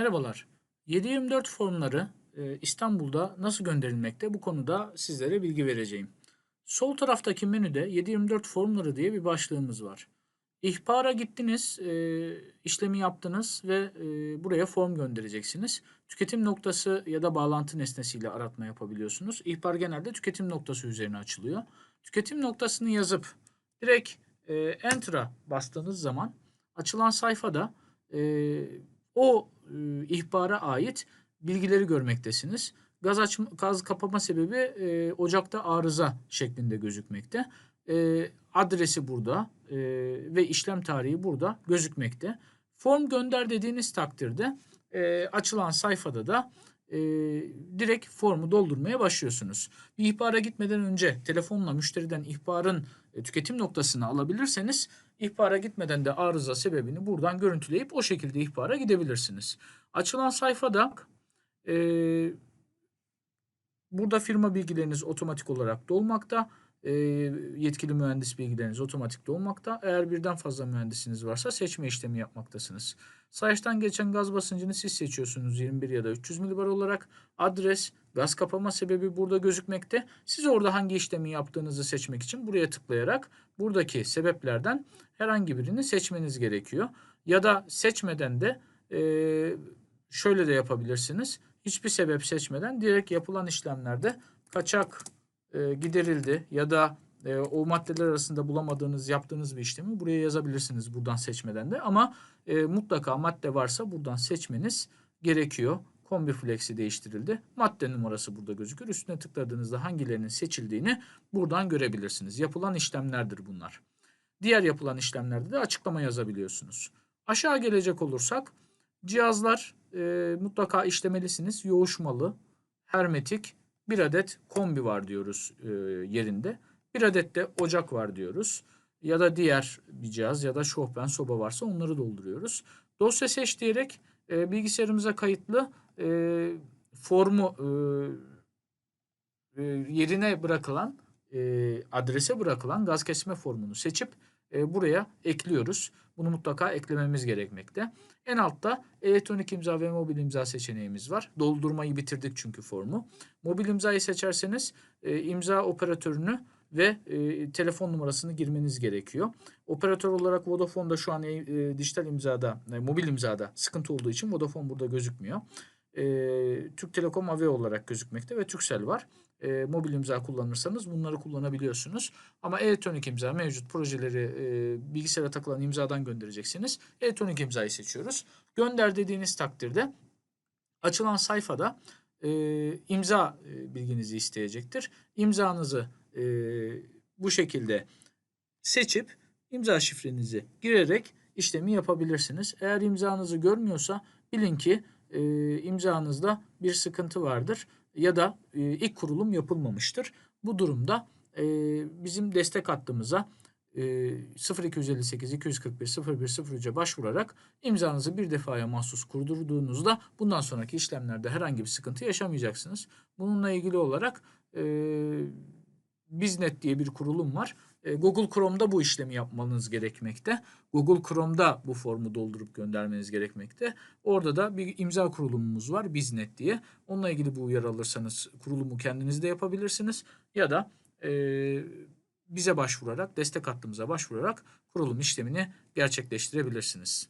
Merhabalar. 724 formları e, İstanbul'da nasıl gönderilmekte? Bu konuda sizlere bilgi vereceğim. Sol taraftaki menüde 724 formları diye bir başlığımız var. İhbara gittiniz, e, işlemi yaptınız ve e, buraya form göndereceksiniz. Tüketim noktası ya da bağlantı nesnesiyle aratma yapabiliyorsunuz. İhbar genelde tüketim noktası üzerine açılıyor. Tüketim noktasını yazıp direkt e, Enter'a bastığınız zaman açılan sayfada e, o ihbara ait bilgileri görmektesiniz. Gaz açma, gaz kapama sebebi e, ocakta arıza şeklinde gözükmekte. E, adresi burada e, ve işlem tarihi burada gözükmekte. Form gönder dediğiniz takdirde e, açılan sayfada da e, direkt formu doldurmaya başlıyorsunuz. Bir ihbara gitmeden önce telefonla müşteriden ihbarın e, tüketim noktasını alabilirseniz ihbara gitmeden de arıza sebebini buradan görüntüleyip o şekilde ihbara gidebilirsiniz. Açılan sayfada e, burada firma bilgileriniz otomatik olarak dolmakta. E, yetkili mühendis bilgileriniz otomatik dolmakta. Eğer birden fazla mühendisiniz varsa seçme işlemi yapmaktasınız. Sayaçtan geçen gaz basıncını siz seçiyorsunuz 21 ya da 300 milibar olarak. Adres, gaz kapama sebebi burada gözükmekte. Siz orada hangi işlemi yaptığınızı seçmek için buraya tıklayarak buradaki sebeplerden herhangi birini seçmeniz gerekiyor. Ya da seçmeden de e, şöyle de yapabilirsiniz. Hiçbir sebep seçmeden direkt yapılan işlemlerde kaçak e, giderildi ya da e, o maddeler arasında bulamadığınız yaptığınız bir işlemi buraya yazabilirsiniz buradan seçmeden de ama e, mutlaka madde varsa buradan seçmeniz gerekiyor. Kombi flexi değiştirildi. Madde numarası burada gözükür. Üstüne tıkladığınızda hangilerinin seçildiğini buradan görebilirsiniz. Yapılan işlemlerdir bunlar. Diğer yapılan işlemlerde de açıklama yazabiliyorsunuz. Aşağı gelecek olursak cihazlar e, mutlaka işlemelisiniz. Yoğuşmalı, hermetik, bir adet kombi var diyoruz e, yerinde. Bir adet de ocak var diyoruz. Ya da diğer bir cihaz ya da şofben soba varsa onları dolduruyoruz. Dosya seç diyerek e, bilgisayarımıza kayıtlı e, formu e, e, yerine bırakılan e, adrese bırakılan gaz kesme formunu seçip e, buraya ekliyoruz. Bunu mutlaka eklememiz gerekmekte. En altta elektronik imza ve mobil imza seçeneğimiz var. Doldurmayı bitirdik çünkü formu. Mobil imzayı seçerseniz e, imza operatörünü ve e, telefon numarasını girmeniz gerekiyor. Operatör olarak Vodafone'da şu an e, dijital imzada, e, mobil imzada sıkıntı olduğu için Vodafone burada gözükmüyor. E, Türk Telekom AV olarak gözükmekte ve Turkcell var. E, mobil imza kullanırsanız bunları kullanabiliyorsunuz. Ama elektronik imza mevcut projeleri e, bilgisayara takılan imzadan göndereceksiniz. Elektronik imzayı seçiyoruz. Gönder dediğiniz takdirde açılan sayfada e, imza e, bilginizi isteyecektir. İmzanızı e, bu şekilde seçip imza şifrenizi girerek işlemi yapabilirsiniz. Eğer imzanızı görmüyorsa bilin ki e, imzanızda bir sıkıntı vardır ya da e, ilk kurulum yapılmamıştır. Bu durumda e, bizim destek hattımıza e, 0258 241 0103'e başvurarak imzanızı bir defaya mahsus kurdurduğunuzda bundan sonraki işlemlerde herhangi bir sıkıntı yaşamayacaksınız. Bununla ilgili olarak e, Biznet diye bir kurulum var. E, Google Chrome'da bu işlemi yapmanız gerekmekte. Google Chrome'da bu formu doldurup göndermeniz gerekmekte. Orada da bir imza kurulumumuz var Biznet diye. Onunla ilgili bu uyarı alırsanız kurulumu kendiniz de yapabilirsiniz. Ya da e, bize başvurarak, destek hattımıza başvurarak kurulum işlemini gerçekleştirebilirsiniz.